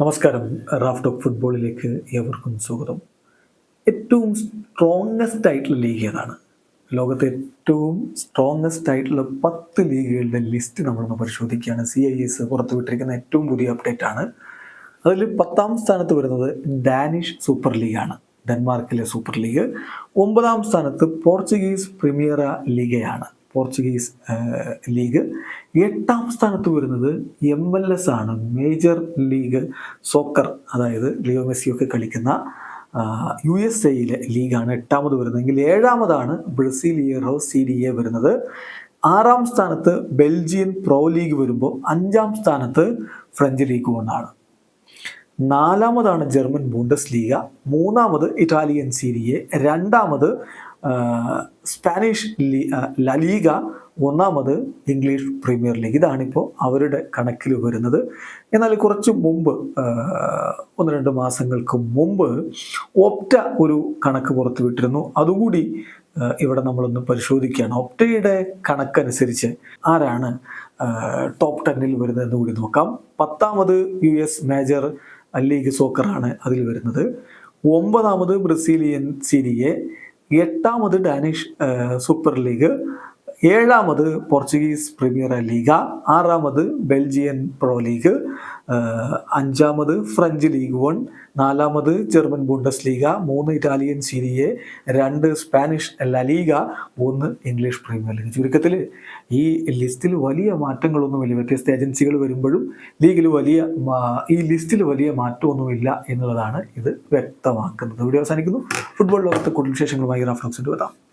നമസ്കാരം. Raf talk ഫുട്ബോളിലേക്ക് ഏവർക്കും സ്വാഗതം. ഏറ്റവും സ്ട്രോങ്ങസ്റ്റ് ആയിട്ടുള്ള ലീഗ് ഏതാണ്? ലോകത്തെ ഏറ്റവും സ്ട്രോങ്ങസ്റ്റ് ആയിട്ടുള്ള പത്ത് ലീഗുകളുടെ ലിസ്റ്റ് നമ്മളൊന്ന് പരിശോധിക്കുകയാണ്. സി ഐ എസ് പുറത്തുവിട്ടിരിക്കുന്ന ഏറ്റവും പുതിയ അപ്ഡേറ്റ് ആണ്. അതിൽ പത്താം സ്ഥാനത്ത് വരുന്നത് ഡാനിഷ് സൂപ്പർ ലീഗാണ് ഡെൻമാർക്കിലെ സൂപ്പർ ലീഗ്. ഒമ്പതാം സ്ഥാനത്ത് പോർച്ചുഗീസ് പ്രീമിയറ ലീഗയാണ്. Portuguese league. എട്ടാം സ്ഥാനത്ത് വരുന്നത് എം എൽ എസ് ആണ്. മേജർ ലീഗ് സോക്കർ അതായത് ലിയോ മെസ്സിയൊക്കെ കളിക്കുന്ന യു എസ് എയിലെ ലീഗാണ് എട്ടാമത് വരുന്നതെങ്കിൽ ഏഴാമതാണ് ബ്രസീലിയറോ സി ഡി എ വരുന്നത്. ആറാം സ്ഥാനത്ത് ബെൽജിയൻ പ്രോ ലീഗ് വരുമ്പോൾ അഞ്ചാം സ്ഥാനത്ത് ഫ്രഞ്ച് ലീഗ് ഒന്നാണ്. നാലാമതാണ് ജർമ്മൻ ബൂണ്ടസ് ലീഗ മൂന്നാമത് ഇറ്റാലിയൻ സീരിയെ രണ്ടാമത് സ്പാനിഷ് ലലീഗ ഒന്നാമത് ഇംഗ്ലീഷ് പ്രീമിയർ ലീഗ്. ഇതാണിപ്പോൾ അവരുടെ കണക്കിൽ വരുന്നത്. എന്നാൽ കുറച്ച് മുമ്പ് ഒന്ന് രണ്ട് മാസങ്ങൾക്ക് മുമ്പ് ഒപ്റ്റ ഒരു കണക്ക് പുറത്തുവിട്ടിരുന്നു. അതുകൂടി ഇവിടെ നമ്മളൊന്ന് പരിശോധിക്കുകയാണ്. ഒപ്റ്റയുടെ കണക്കനുസരിച്ച് ആരാണ് ടോപ്പ് ടെന്നിൽ വരുന്നതെന്ന് കൂടി നോക്കാം. പത്താമത് യു എസ് മേജർ ലീഗ് സോക്കറാണ് അതിൽ വരുന്നത്. ഒമ്പതാമത് ബ്രസീലിയൻ സീരിയെ. എട്ടാമത് ഡാനിഷ് സൂപ്പർ ലീഗ്. ഏഴാമത് പോർച്ചുഗീസ് പ്രീമിയർ ലീഗ ആറാമത് ബെൽജിയൻ പ്രോ ലീഗ് അഞ്ചാമത് ഫ്രഞ്ച് ലീഗ് വൺ നാലാമത് ജർമ്മൻ ബുണ്ടസ് ലീഗ മൂന്ന് ഇറ്റാലിയൻ സീരിയെ രണ്ട് സ്പാനിഷ് ലീഗ മൂന്ന് ഇംഗ്ലീഷ് പ്രീമിയർ ലീഗ്. ചുരുക്കത്തിൽ ഈ ലിസ്റ്റിൽ വലിയ മാറ്റങ്ങളൊന്നുമില്ല വ്യത്യസ്ത ഏജൻസികൾ വരുമ്പോഴും ലീഗിൽ വലിയ ഈ ലിസ്റ്റിൽ വലിയ മാറ്റമൊന്നുമില്ല എന്നുള്ളതാണ് ഇത് വ്യക്തമാക്കുന്നത്. ഇവിടെ അവസാനിക്കുന്നു. ഫുട്ബോൾ ലോകത്തെ കൂടുതൽ വിശേഷങ്ങളുമായി റാഫ്ലോക്സിന്റെ വരാം.